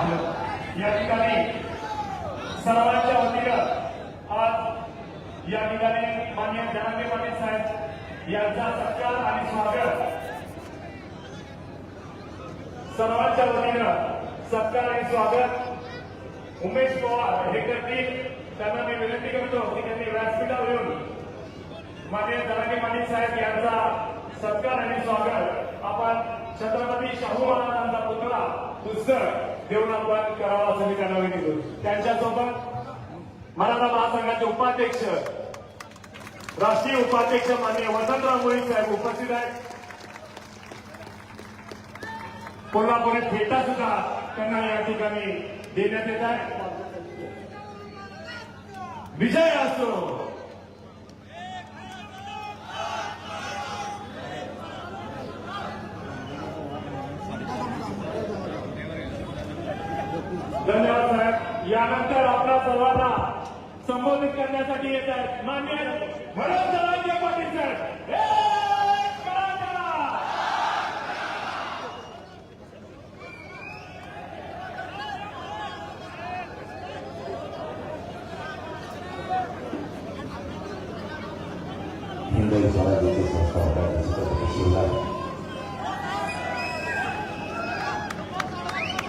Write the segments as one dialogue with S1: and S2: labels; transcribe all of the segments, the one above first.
S1: या ठिकाणी सर्वांच्या वतीनं आज या ठिकाणी मान्य जनांगे पाटील साहेब यांचा सत्कार आणि स्वागत. सर्वांच्या वतीनं सत्कार आणि स्वागत. उमेश पवार हे करतील. त्यांना मी विनंती करतो की त्यांनी व्यासपीठावर येऊन मान्य जनांगे पाटील साहेब यांचा सत्कार आणि स्वागत. आपण छत्रपती शाहू महाराजांचा पुतळा पुस्तक देऊन आपण करावा असं मी त्यांना विनंती त्यांच्यासोबत मराठा महासंघाचे उपाध्यक्ष राष्ट्रीय उपाध्यक्ष मान्य वसंतराव मोळी साहेब उपस्थित आहेत. कोल्हापुरी फेटा सुद्धा त्यांना या ठिकाणी देण्यात येत आहे विजय असो धन्यवाद साहेब यानंतर आपल्या सर्वांना संबोधित करण्यासाठी येत आहेत मान्य मनोज जरांगे पाटील साहेब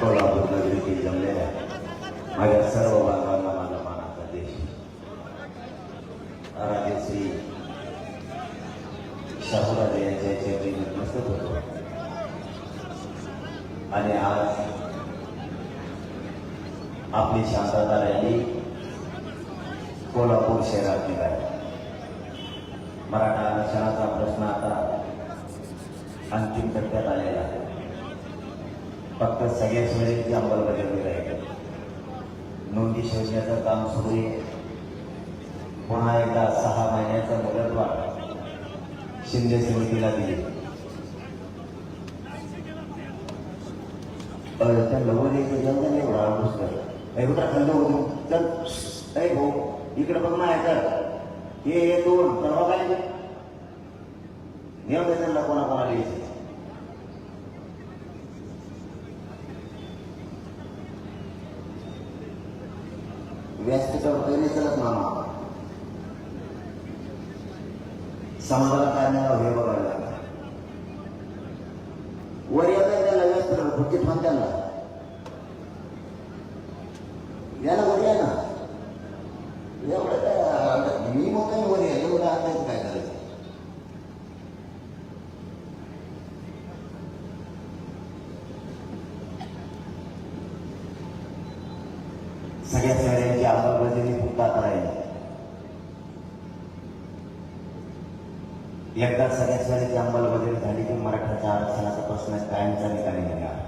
S2: कोल्हापूर नगरीतील जमलेल्या माझ्या सर्व बांधवांना माझा मानाचा देश राजेश्री शाहूराजे यांच्या चेतनी होतो आणि आज आपली शांतता रॅली कोल्हापूर शहरात निघाली. मराठा आरक्षणाचा प्रश्न आता अंतिम टप्प्यात आलेला आहे. फक्त सगळ्या वेळेची अंमलबजावणी राहील नोंदी शोधण्याचं काम सुरू आहे. पुन्हा एकदा सहा महिन्याचा मुदतवाढ. शिंदे समितीला दिली. त्या लवणीचं जंग नाही एवढा एवढा खंड होतो? ऐ हो, भाऊ इकडे बघ ना तर हे दोन परवा काय नियम त्यांना कोणा व्यस्त यायचे व्यासपीठावर काही चलत मामा. समाजाला काय नाही हे बघायला लागला. वर येत त्याला व्यासपीठावर खुर्चीत थांब या ना वर या ना एवढं काय मी मग काही वर या एवढं आता काय करायचं सगळ्या सगळ्यांची अंमलबजावणी खूप आता राहील एकदा सगळ्या सगळ्याची अंमलबजावणी झाली की मराठ्याच्या आरक्षणाचा प्रश्न कायमचा निकाली निघणार.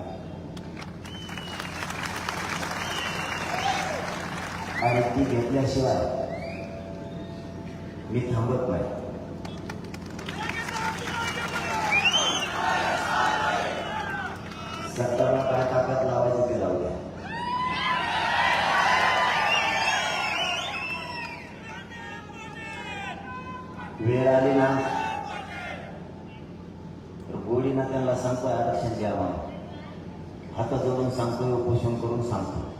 S2: आणि ती घेतल्याशिवाय मी थांबत नाही सरकारला काय ताकद लावायची ते लावू द्या वेळ आली ना तर गोडीनं त्यांना सांगतोय आरक्षण द्या म्हणून हात जोडून सांगतोय उपोषण करून सांगतो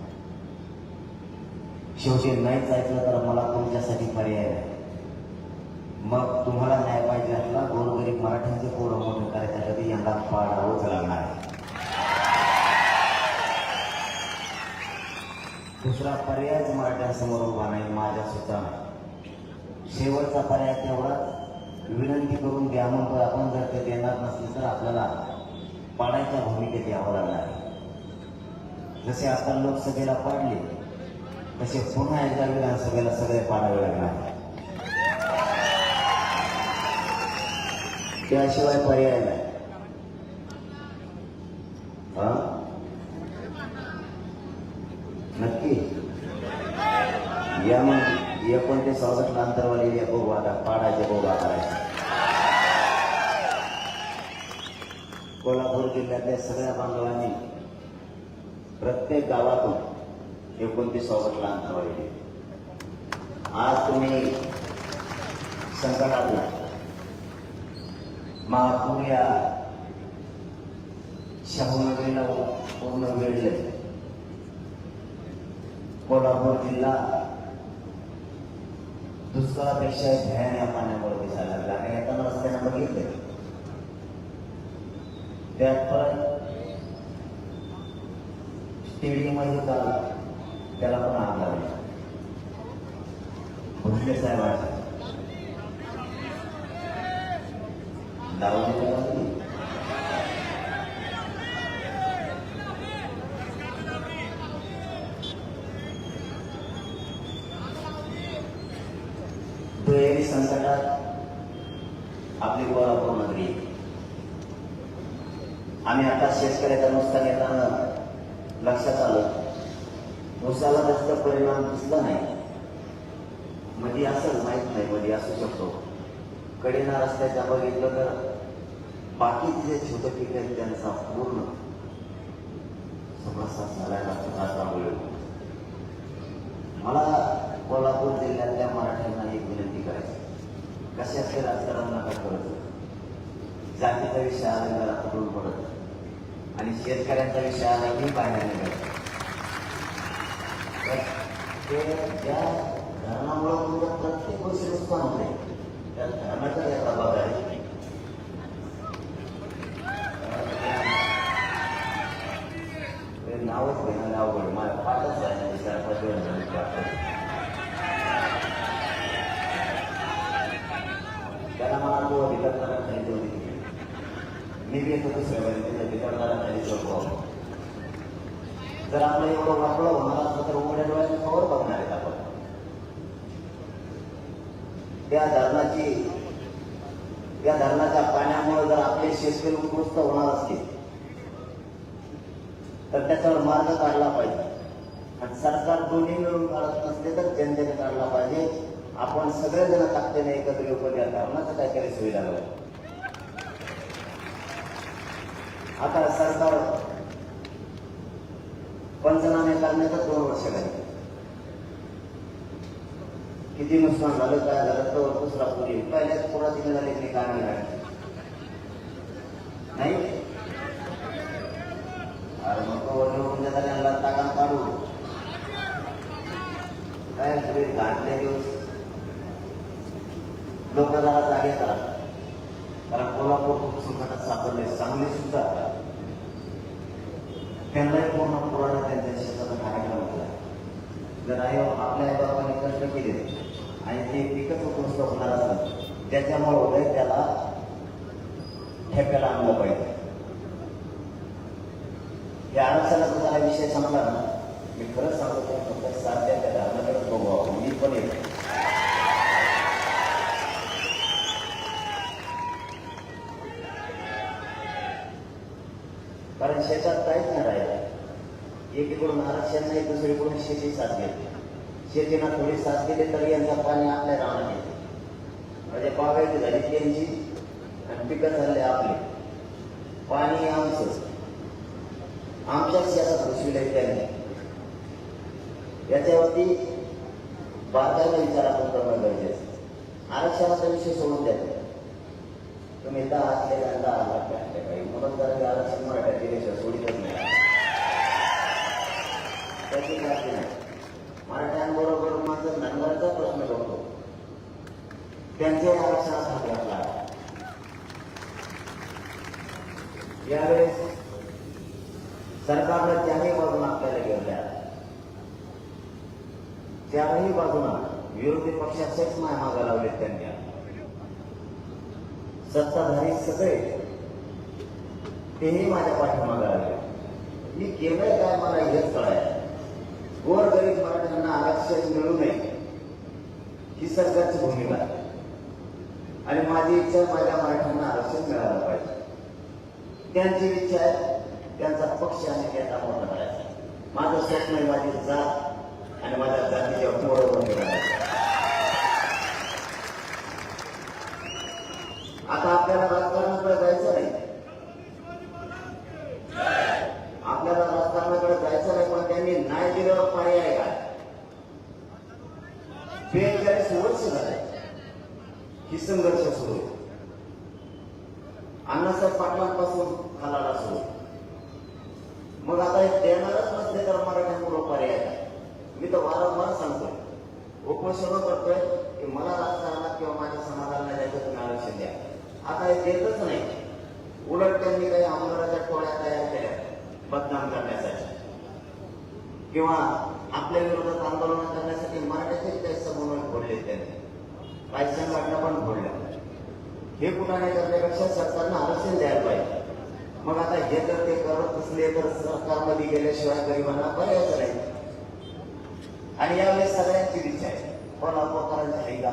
S2: शेवटी नाहीच ऐकलं तर मला तुमच्यासाठी पर्याय नाही मग तुम्हाला न्याय पाहिजे असला गोरगरीब मराठ्यांचे पोरं मोठे करायच्यासाठी यंदा पाडावंच लागणार आहे दुसरा पर्यायच मराठ्यांसमोर उभा नाही माझ्या सुद्धा शेवटचा पर्याय तेवढाच विनंती करून द्या म्हणतो आपण जर ते देणार नसले तर आपल्याला पाडायच्या भूमिकेत यावं लागणार आहे. जसे आता लोकसभेला पाडले तसे पुन्हा एकदा विधानसभेला सगळे पाडावे लागणार त्याशिवाय पर्याय नाही हा? नक्की या मग एकोणतीस ऑगस्टला अंतरवाली या बोगवादा पाडायचे बोगा कोल्हापूर जिल्ह्यातल्या सगळ्या बांधवांनी प्रत्येक गावातून एकोणतीस ऑगस्टला अंतरवाली आज तुम्ही संकटातला. महापूर या शाहूनगरीला पूर्ण वेळले कोल्हापूर जिल्हा दुष्काळापेक्षा भयान पाण्यामुळे दिसायला लागला आणि येताना रस्त्यानं बघितलं त्यात परत स्टेडियममध्ये का त्याला पण आग लागला. भोसले साहेबांच्या लावणी लागली दुहेरी संकटात आपली कोल्हापूर नगरी आम्ही आता शेतकऱ्याचा नुकसान येताना लक्षात आलं. ऊसाला जास्त परिणाम दिसला नाही. मध्ये असं माहीत नाही मध्ये असू शकतो. कडेना रस्त्याच्या बघितलं तर बाकीचे जे छोटे पीक आहेत त्यांचा पूर्ण समस्या झालाय राष्ट्रामुळे मला कोल्हापूर जिल्ह्यातल्या मराठ्यांना एक विनंती करायची. कशाचे राजकारण नका करत जातीचा विषय आला जरा पकडून पडत. आणि शेतकऱ्यांचा विषय आला मी बाहेर निघत ते ज्या धरणामुळे म्हणजे तुमच्या प्रत्येक गोष्टी नुकसान होते म्हणजे. त्या धरणाचा याचा बघायला आहे. नावच घेणं अवघड. मला पाठच जायचं चार पाच दिवस झाले पाठच त्याला मला तो अधिकारदारा खाली जाऊ दिली मी बी येतो दुसऱ्या त्याच्या अधिकारदारा खाली सोडतो जर आपलं एवढं वापलं होणार असलं तर उघड्या डोळ्याने कवर बघणार आहेत आपण. त्या धरणाची त्या धरणाच्या पाण्यामुळे जर आपले शेतकरी उत्कृष्ट होणार असतील तर त्याच्यावर मार्ग काढला पाहिजे. आणि सरकार दोन्ही मिळून काढत नसले तर जनतेने काढला पाहिजे. आपण सगळेजण ताकदीने एकत्र येऊन या काय काही सुविधा करू आता सरकार पंचनामे करण्याचं दोन वर्ष झाली. किती नुकसान झालं काय झालं तर दुसरा पुरी पहिल्याच तिने झाले तरी काय मिळाली नाही? अरे मग तो निवडून देता त्यांना ताकान काढू. काय घातल्या घातले दिवस. लोक जरा जागे करा कारण कोल्हापूर खूप संकटात सापडले. सांगली सुद्धा. त्यांनाही पूर्ण पुराणा त्यांच्या शेताचा कार्यक्रम होता जर आई आपल्या आई बाबांनी कष्ट केले आणि ते पिकच उत्कृष्ट होणार असतात त्याच्यामुळे उदय त्याला ठेप्याला आणलं पाहिजे. या आरक्षणाचा जरा विषय संपला ना मी खरंच सांगतो फक्त साध्या त्याला धर्माकडे बघू आपण मी पण येतो त्याचा प्रयत्न राहिला. एकीकडून आरक्षण नाही दुसरीकडून शेती साथ घेतली शेतीनं थोडी साथ दिली तरी यांचा पाणी आपल्या राहणार येते. म्हणजे बागायती झाली त्यांची आणि पिकं झाले आपले. पाणी आमचं. आमच्याच शेतात घुसविले त्यांनी. याच्यावरती बारकाईने विचार आपण करणं गरजेचं आरक्षणाचा विषय सोडून द्या. तुम्ही दहा असले दहा लाख टाकले काही म्हणून जर हे आरक्षण मराठ्यात दिल्याशिवाय नाही. त्याची नाही. मराठ्यांबरोबर माझं धनगराचा प्रश्न करतो. त्यांचे हात घातला यावेळेस सरकारनं त्याही बाजून आपल्याला घेतल्या. त्याही बाजूनं विरोधी पक्षाचेच माय मागा लावले त्यांनी. सत्ताधारी सगळे. तेही माझ्या पाठीमागे आले. मी केलंय काय मला हेच कळाय गोर गरीब मराठ्यांना आरक्षण मिळू नये. ही सरकारची भूमिका. आहे आणि माझी इच्छा माझ्या मराठ्यांना आरक्षण मिळालं पाहिजे. त्यांची इच्छा आहे त्यांचा पक्ष आणि त्यांचा मोठा करायचा. माझं स्वप्न आहे माझी जात आणि माझ्या जातीच्या बरोबर मिळायचं आता आपल्याला राजकारणाकडे जायचं नाही आपल्याला राजकारणाकडे जायचं नाही पण त्यांनी नाही दिल्यावर पर्याय काय बेचाळीस वर्ष झाले ही संघर्ष सुरू आहे. अण्णासाहेब पाटलांपासून खालाला सुरू मग आता हे देणारच नसले तर मराठ्यांपुढं पर्याय काय मी तर वारंवार सांगतो उपोषण करतोय की मला राजकारणात किंवा माझ्या समाजाला द्यायचं तुम्ही आरक्षण द्या आता हे देतच नाही उलट त्यांनी काही आंदोलनाच्या टोळ्या तयार केल्या बदनाम करण्यासाठी किंवा आपल्या विरोधात आंदोलन करण्यासाठी मराठ्याचे काही समन्वय फोडले त्यांनी काही संघटना पण फोडल्या हे कुठाने करण्यापेक्षा सरकारनं आरक्षण द्यायला पाहिजे. मग आता हे जर ते करत असले तर सरकारमध्ये गेल्याशिवाय गरिबांना पर्यायच राहील आणि यावेळेस सगळ्यांची इच्छा आहे. कोल्हापूरकरांची आहे का?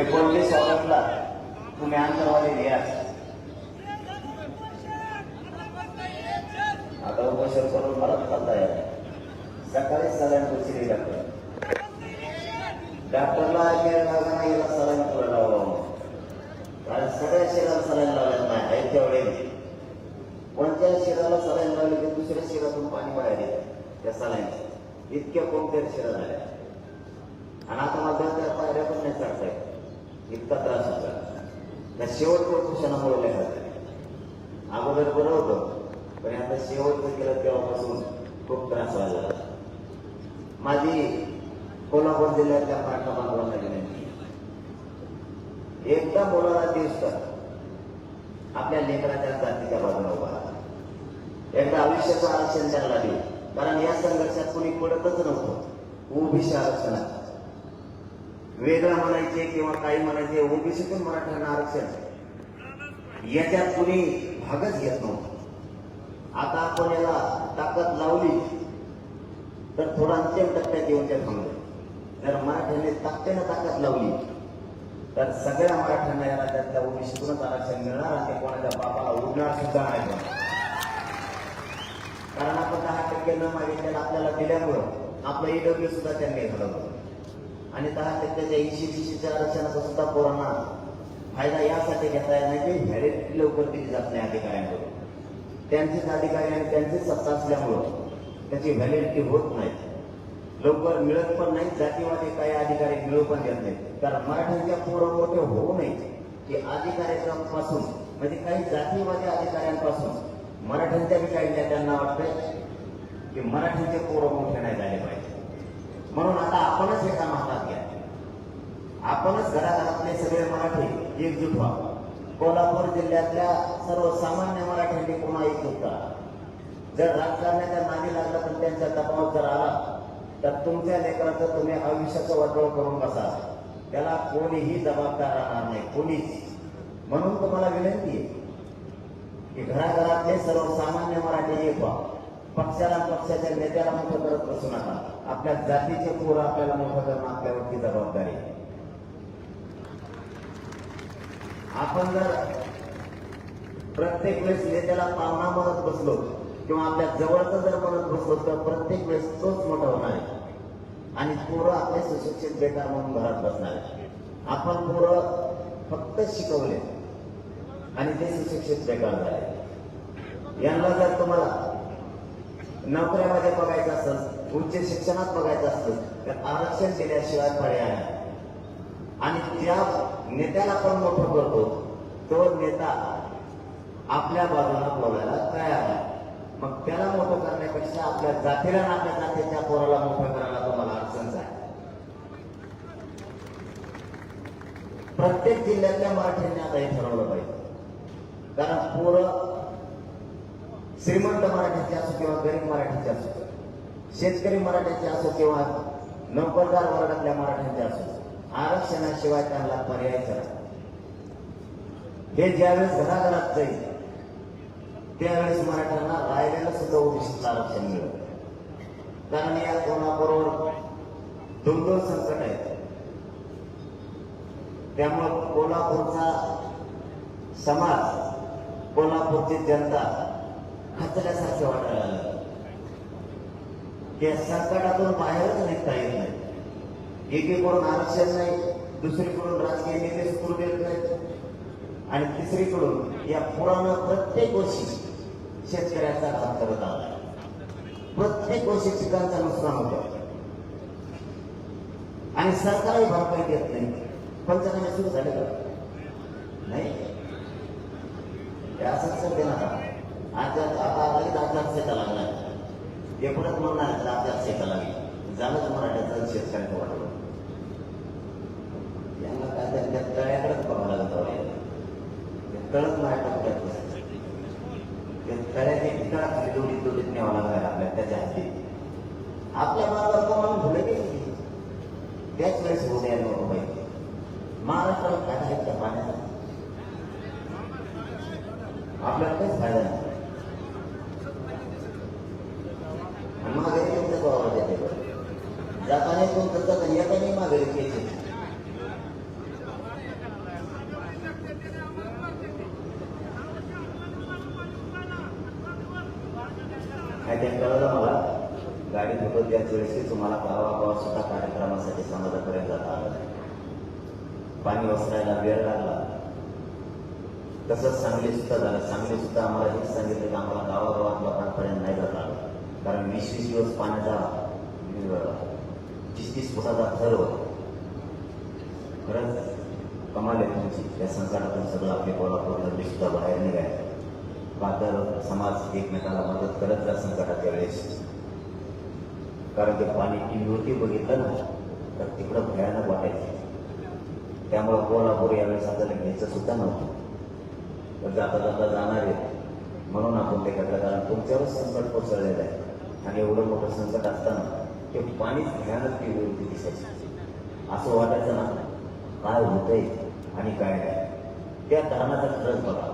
S2: एकोणतीस ऑगस्टला तुम्ही आंतरवादी द्या आता करून परत चालता येईल सकाळी सलाईन दुसरी डॉक्टर. डॉक्टरला ऐकायला नाही याला सलाईन पुढे लावावं हो. कारण सगळ्या शिराला सलाईन लावत नाही आहे तेवढे. कोणत्या शिराला सलाईन लावली की दुसऱ्या शिरातून पाणी बाहेर येतं? त्या सलाईनचं इतक्या कोणत्या शिरा झाल्या आणि आता माझ्या त्या पायऱ्या पण नाही चढताय इतका त्रास होता त्या शेवटच्या कुशनामुळे लिहायचं अगोदर बरं होतं पण आता शेवटचं केलं तेव्हापासून खूप त्रास व्हायला लागला. माझी कोल्हापूर जिल्ह्यातल्या पाठा बांधवांना विनंती एकदा मुलाला दिवस आपल्या लेकराच्या जातीच्या बाजूला उभा एकदा आयुष्याचं आरक्षण द्यायला लागले. कारण या संघर्षात कुणी पडतच नव्हतं. ओबीसी आरक्षणात. वेगळं म्हणायचे किंवा काही म्हणायचे ओबीसीतून मराठ्यांना आरक्षण. याच्यात कुणी भागच घेत नव्हतं. आता आपण याला ताकद लावली तर थोडा अंतिम टप्प्यात येऊन त्या थांबले जर मराठ्यांनी ताकदीनं ताकद लावली तर सगळ्या मराठ्यांना या राज्यातल्या ओबीसीतूनच आरक्षण मिळणार आणि ते कोणाच्या बापाला उडणार सुद्धा नाही. कारण आपण दहा टक्के न मागितलेलं आपल्याला दिल्यामुळं आपलं ईडब्ल्यू सुद्धा त्यांनी घडवलं आणि दहा टक्क्याच्या ऐंशी विशीच्या आरक्षणाचा सुद्धा पोरांना फायदा यासाठी घेता येणार नाही की व्हॅलिडिटी लवकर दिली जात नाही अधिकाऱ्यांकडून. त्यांचेच अधिकारी आणि त्यांचीच सत्ता असल्यामुळं त्याची व्हॅलिडिटी होत नाही. लवकर मिळत पण नाही जातीवादी काही अधिकारी मिळू पण देत नाही कारण मराठ्यांच्या पोरं मोठे होऊ नये. की अधिकाऱ्यांपासून म्हणजे काही जातीवादी अधिकाऱ्यांपासून मराठ्यांच्या विकायच्या त्यांना वाटतंय की मराठ्यांचे पोरं मोठे नाही झाले पाहिजे. म्हणून आता आपणच हे काम हातात घ्या. आपणच घराघरातले सगळे मराठी एकजूट व्हा. कोल्हापूर जिल्ह्यातल्या सर्वसामान्य मराठ्यांनी पुन्हा एक होता जर राजकारण्याच्या नादी लागला तर त्यांच्या दबाव जर आला तर तुमच्या लेकराचं तुम्ही आयुष्याचं वाटोळ करून बसा. त्याला कोणीही जबाबदार राहणार नाही. कोणीच. म्हणून तुम्हाला विनंती आहे की घराघरातले सर्वसामान्य मराठी एक व्हा पक्षाला पक्षाच्या नेत्याला मोठं करत बसू नका. आपल्या जातीचे पोरं आपल्याला मोठं करणं आपल्यावरती जबाबदारी आपण जर प्रत्येक वेळेस नेत्याला पाहुणा म्हणत बसलो. किंवा आपल्या जवळचं जर म्हणत बसलो तर प्रत्येक वेळेस तोच मोठा होणार आहे. आणि पोरं आपले सुशिक्षित बेकार म्हणून घरात बसणार आहे आपण पोरं फक्त शिकवले आणि ते सुशिक्षित बेकार झाले. यांना जर तुम्हाला नोकऱ्यामध्ये बघायचं असेल उच्च शिक्षणात बघायचं असेल तर आरक्षण दिल्याशिवाय पर्याय नाही. आणि ज्या नेत्याला पण मोठं करतो तो नेता आपल्या बाजूला बोलायला तयार आहे. मग त्याला मोठं करण्यापेक्षा आपल्या जातीला आणि आपल्या जातीच्या पोराला मोठं करायला तुम्हाला अडचण आहे प्रत्येक जिल्ह्यातल्या मराठ्यांनी आता हे ठरवलं पाहिजे. कारण पोरं श्रीमंत मराठीचे असो किंवा गरीब मराठीचे असो. शेतकरी मराठ्याचे असो किंवा नोकरदार वर्गातल्या मराठ्यांचे असो. आरक्षणाशिवाय त्यांना पर्यायच हे ज्यावेळेस घराघरात जाईल त्यावेळेस मराठ्यांना राहिलेलं सुद्धा ओबीसीचं आरक्षण मिळत कारण या कोणाबरोबर दोन दोन संकट आहेत त्यामुळं कोल्हापूरचा समाज कोल्हापूरची जनता खचल्यासारखे वाटायला लागलं. या संकटातून बाहेरच निघता येत नाही. एकीकडून आरक्षण नाही दुसरीकडून राजकीय नेते सुरू देत नाहीत. आणि तिसरीकडून या पुरानं प्रत्येक वर्षी शेतकऱ्यांचा घात करत आला प्रत्येक वर्षी पिकांचं नुकसान होत. आणि सरकारही भरपाई देत नाही. पंचनामे सुरू झाले का? नाही. असं असंच देणार आज आता लगेच आचारसंहिता लागणार परत म्हणणार तर आचारसंहिता लागली. झालंच मराठ्याचं शेतकऱ्यांचं वाटलं? यांना काय त्यांच्या तळ्याकडेच बघावं लागत. आवडेल तळच मराठा कुठ्यात बसायचं त्या तळ्याच्या ठिकाणा खाली दोडीत दोडीत न्यावं लागणार आपल्या त्याच्या हाती आपल्या मार्गावर म्हणून भुलं गेली त्याच वेळेस होऊ द्यायला पाहिजे महाराष्ट्राला फायदा आहे त्या पाण्याचा आपल्याला काहीच फायदा नाही आणि माघारी तुमचा तो आवाज येते बरं. जाताना तुमचं जाताना येताना माघारी घ्यायचे काय ते कळलं मला? गाडी होतो त्याच वेळेस तुम्हाला गावागावात सुद्धा कार्यक्रमासाठी समाजापर्यंत जाता आलं नाही. पाणी वसरायला वेळ लागला. तसंच सांगली सुद्धा झालं. सांगली सुद्धा आम्हाला हेच सांगितलं की आम्हाला गावागावात लोकांपर्यंत नाही जाता आलं. कारण वीस वीस दिवस पाण्याचा तीस तीस फुटाचा थर होता. खरंच कमाल आहे तुमची. या संसारातून सगळं आपले कोल्हापूर सुद्धा बाहेर निघायचं. पातळ समाज एकमेकाला मदत करत जा संकटाच्या वेळेस. कारण ते पाणी टीव्हीवरती बघितलं ना तर तिकडं भयानक वाटायचं. त्यामुळं कोल्हापूर यावेळेस आपल्याला घ्यायचं सुद्धा नव्हतं. तर जाता जाता जाणार आहे. म्हणून आपण ते घडलं कारण तुमच्यावरच संकट कोसळलेलं आहे. आणि एवढं मोठं संकट असताना ते पाणीच भयानक टीव्हीवरती दिसायचं. असं वाटायचं ना काय होतंय आणि काय नाही. त्या कारणाचा खरंच बघा.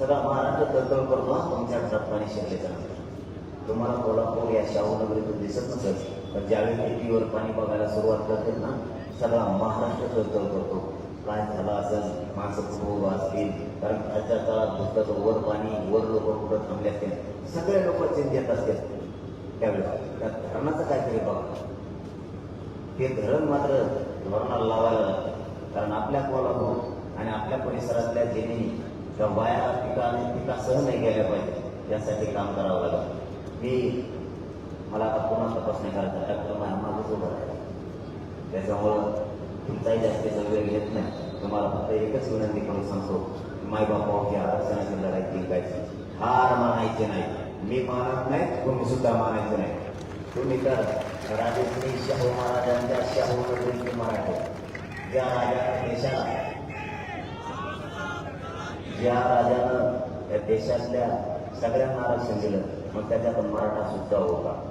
S2: सगळा महाराष्ट्र तळतळ करतो तुमच्या घरात पाणी शिरल्याच्या नंतर तुम्हाला कोल्हापूर या शाहू नगरीतून दिसत नसेल पण ज्यावेळी टीव्हीवर पाणी बघायला सुरुवात करते ना सगळा महाराष्ट्र तळतळ करतो. काय झाला असेल? माणसं कुठं असतील. कारण खालच्या तळात धुताचं वर पाणी वर लोक कुठं थांबले असतील? सगळे लोक चिंतेत असतील. त्यावेळेस त्या धरणाचं काहीतरी बघा. ते धरण मात्र धोरणाला लावायला लागतं. कारण आपल्या कोल्हापूर आणि आपल्या परिसरातल्या जमिनी त्या वाया पिका आणि पिका सह नाही गेल्या पाहिजे यासाठी काम करावं लागतं मी मला आता पुन्हा तपासणी करायचा डॉक्टर माझंच उभं राहिलं. त्याच्यामुळं तुमचाही जास्तीचा वेळ घेत नाही. तुम्हाला फक्त एकच विनंती करून सांगतो मायबापावरची हो, आरक्षणाची लढाई जिंकायची. हार मानायचे नाही. मी मानत नाही तुम्ही सुद्धा मानायचे नाही. तुम्ही तर राजश्री शाहू महाराजांच्या शाहू नगरीचे मराठे. ज्या राजा देशाला ज्या राजानं या देशातल्या सगळ्यांना आरक्षण दिलं मग त्याच्यात मराठा सुद्धा होता.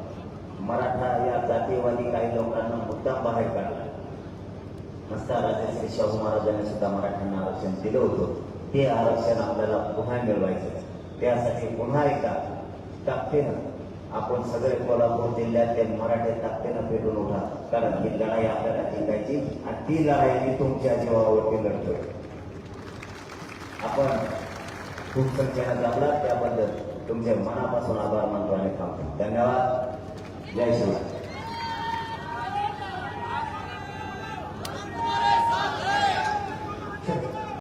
S2: मराठा या जातीवादी काही लोकांना मुद्दाम बाहेर काढला. नसता राजाश्री शाहू महाराजांनी सुद्धा मराठ्यांना आरक्षण दिलं होतं. ते आरक्षण आपल्याला पुन्हा मिळवायचं त्यासाठी पुन्हा एकदा ताकदीनं आपण सगळे कोल्हापूर जिल्ह्यातले मराठे ताकदीनं पेटून उठा कारण ही लढाई आपल्याला जिंकायची आणि ती लढाई मी तुमच्या जीवावरती लढतोय. आपण खूप संख्येनं जमला त्याबद्दल तुमचे मनापासून आभार मानतो आणि थांबतो. धन्यवाद. जय शिवराय.